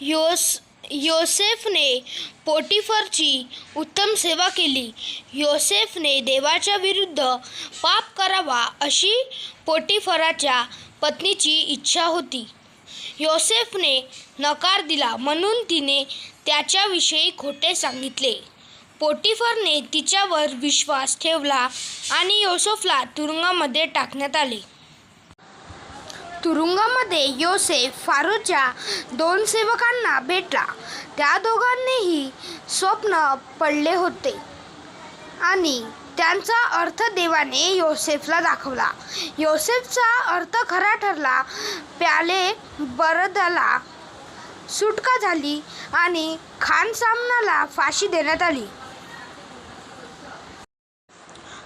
योस योसेफने पोटिफरची उत्तम सेवा केली. योसेफने देवाच्या विरुद्ध पाप करावा अशी पोटिफराच्या पत्नीची इच्छा होती. योसेफने नकार दिला म्हणून तिने त्याच्याविषयी खोटे सांगितले. पोटिफरने तिच्यावर विश्वास ठेवला आणि योसेफला तुरुंगामध्ये टाकण्यात आले. तुरुंगामध्ये योसेफ फारोच्या दोन सेवकांना भेटला. त्या दोघांनीही स्वप्न पडले होते आणि त्यांचा अर्थ देवाने योसेफला दाखवला. योसेफचा अर्थ खरा ठरला प्याले बरदाला सुटका झाली आणि खान सामनाला फाशी देण्यात आली.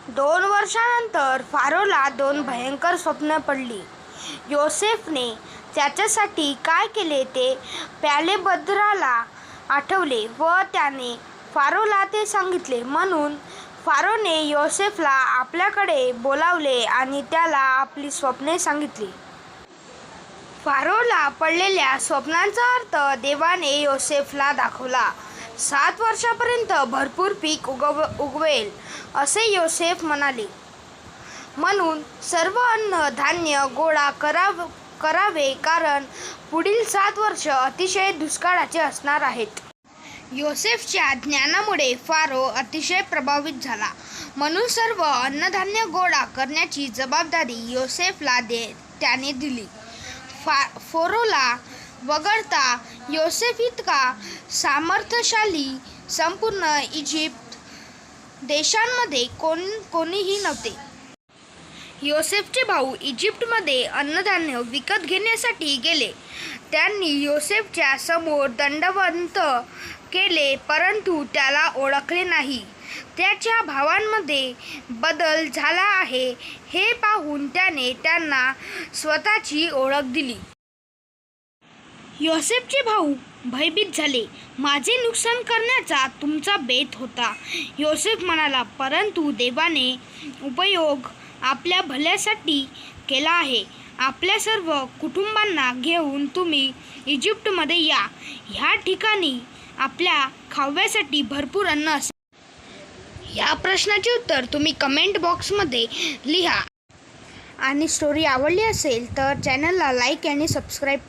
दोन वर्षानंतर फारोला दोन भयंकर स्वप्न पडली. योसेफने त्याच्यासाठी काय केले ते प्यालेबद्राला आठवले व त्याने फारोला ते सांगितले. म्हणून फारोने योसेफला आपल्याकडे बोलावले आणि त्याला आपली स्वप्ने सांगितली. फारोला पडलेल्या स्वप्नांचा अर्थ देवाने योसेफला दाखवला. सात वर्षापर्यंत भरपूर पीक उगव उगवेल असे योसेफ म्हणाले. म्हणून सर्व अन्न धान्य गोळा कराव करावे कारण पुढील सात वर्ष अतिशय दुष्काळाचे असणार आहेत. योसेफच्या ज्ञानामुळे फारो अतिशय प्रभावित झाला. म्हणून सर्व अन्नधान्य गोळा करण्याची जबाबदारी योसेफला दे त्याने दिली. फा फोरोला वगळता योसेफ इतका सामर्थ्यशाली संपूर्ण इजिप्त देशांमध्ये कोण कोणीही नव्हते. योसेफचे भाऊ इजिप्तमध्ये अन्नधान्य विकत घेण्यासाठी गेले. त्यांनी योसेफच्या समोर दंडवंत केले परंतु त्याला ओळखले नाही. त्याच्या भावांमध्ये बदल झाला आहे हे पाहून त्याने त्यांना स्वतःची ओळख दिली. योसेफचे भाऊ भयभीत झाले. माझे नुकसान करण्याचा तुमचा बेत होता. योसेफ म्हणाला परंतु देवाने उपयोग आपल्या भल्यासाठी केला आहे. आपल्या सर्व कुटुंबांना घेऊन तुम्ही इजिप्तमध्ये या. ह्या ठिकाणी आपल्या खाव्यासाठी भरपूर अन्न असेल या प्रश्नाचे उत्तर तुम्ही कमेंट बॉक्समध्ये लिहा. आणि स्टोरी आवडली असेल तर चॅनलला लाईक आणि सबस्क्राईब करा